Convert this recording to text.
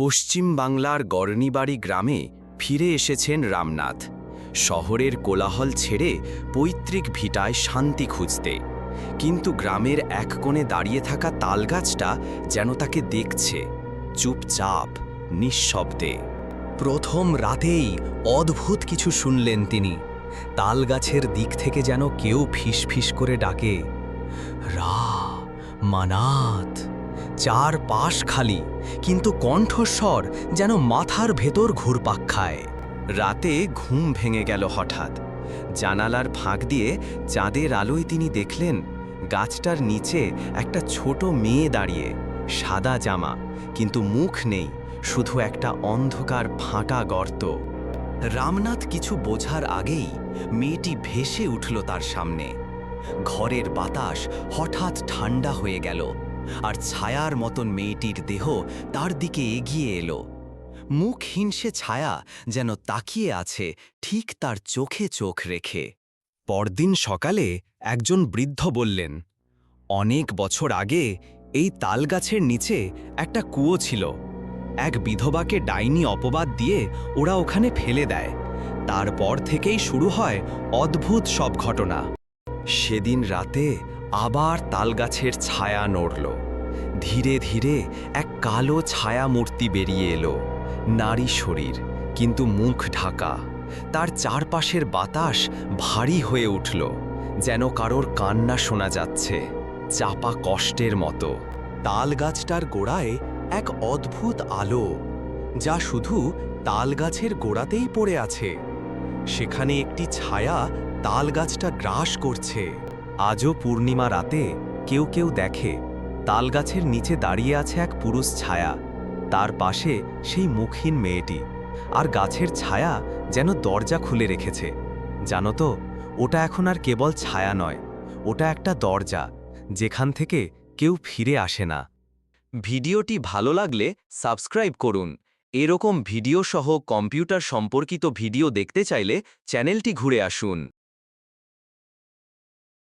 পশ্চিম বাংলার গর্নিবাড়ি গ্রামে ফিরে এসেছেন রামনাথ। শহরের কোলাহল ছেড়ে পৈতৃক ভিটায় শান্তি খুঁজতে। কিন্তু গ্রামের এক কোণে দাঁড়িয়ে থাকা তালগাছটা যেন তাকে দেখছে। চুপচাপ, নিঃশব্দে। প্রথম রাতেই অদ্ভুত কিছু শুনলেন তিনি। তালগাছের দিক থেকে যেন কেউ ফিস ফিস করে ডাকে, রা, মানাত! চার পাশ খালি, কিন্তু কণ্ঠস্বর যেন মাথার ভেতর ঘুরপাক খায়। রাতে ঘুম ভেঙে গেল হঠাৎ। জানালার ফাঁক দিয়ে চাঁদের আলোয় তিনি দেখলেন, গাছটার নিচে একটা ছোট মেয়ে দাঁড়িয়ে, সাদা জামা, কিন্তু মুখ নেই, শুধু একটা অন্ধকার ফাঁকা গর্ত। রামনাথ কিছু বোঝার আগেই মেয়েটি ভেসে উঠল তার সামনে। ঘরের বাতাস হঠাৎ ঠান্ডা হয়ে গেল। আর ছায়ার মতন মেয়েটির দেহ তার দিকে এগিয়ে এলো। মুখ হিংসে ছায়া যেন তাকিয়ে আছে ঠিক তার চোখে চোখ রেখে। পরদিন সকালে একজন বৃদ্ধ বললেন, অনেক বছর আগে এই তালগাছের নিচে একটা কুয়ো ছিল। এক বিধবাকে ডাইনি অপবাদ দিয়ে ওরা ওখানে ফেলে দেয়। তারপর থেকেই শুরু হয় অদ্ভুত সব ঘটনা। সেদিন রাতে আবার তালগাছের ছায়া নড়ল। ধীরে ধীরে এক কালো ছায়া মূর্তি বেরিয়ে এলো। নারী শরীর, কিন্তু মুখ ঢাকা। তার চারপাশের বাতাস ভারী হয়ে উঠল, যেন কারোর কান্না শোনা যাচ্ছে, চাপা কষ্টের মতো। তালগাছটার গোড়ায় এক অদ্ভুত আলো, যা শুধু তালগাছের গোড়াতেই পড়ে আছে। সেখানে একটি ছায়া তালগাছটা গ্রাস করছে। আজও পূর্ণিমা রাতে কেউ কেউ দেখে, তালগাছের নিচে দাঁড়িয়ে আছে এক পুরুষ ছায়া। তার পাশে সেই মুখহীন মেয়েটি, আর গাছের ছায়া যেন দরজা খুলে রেখেছে। জানো তো, ওটা এখন আর কেবল ছায়া নয়, ওটা একটা দরজা, যেখান থেকে কেউ ফিরে আসে না। ভিডিওটি ভালো লাগলে সাবস্ক্রাইব করুন। এরকম ভিডিও সহ কম্পিউটার সম্পর্কিত ভিডিও দেখতে চাইলে চ্যানেলটি ঘুরে আসুন।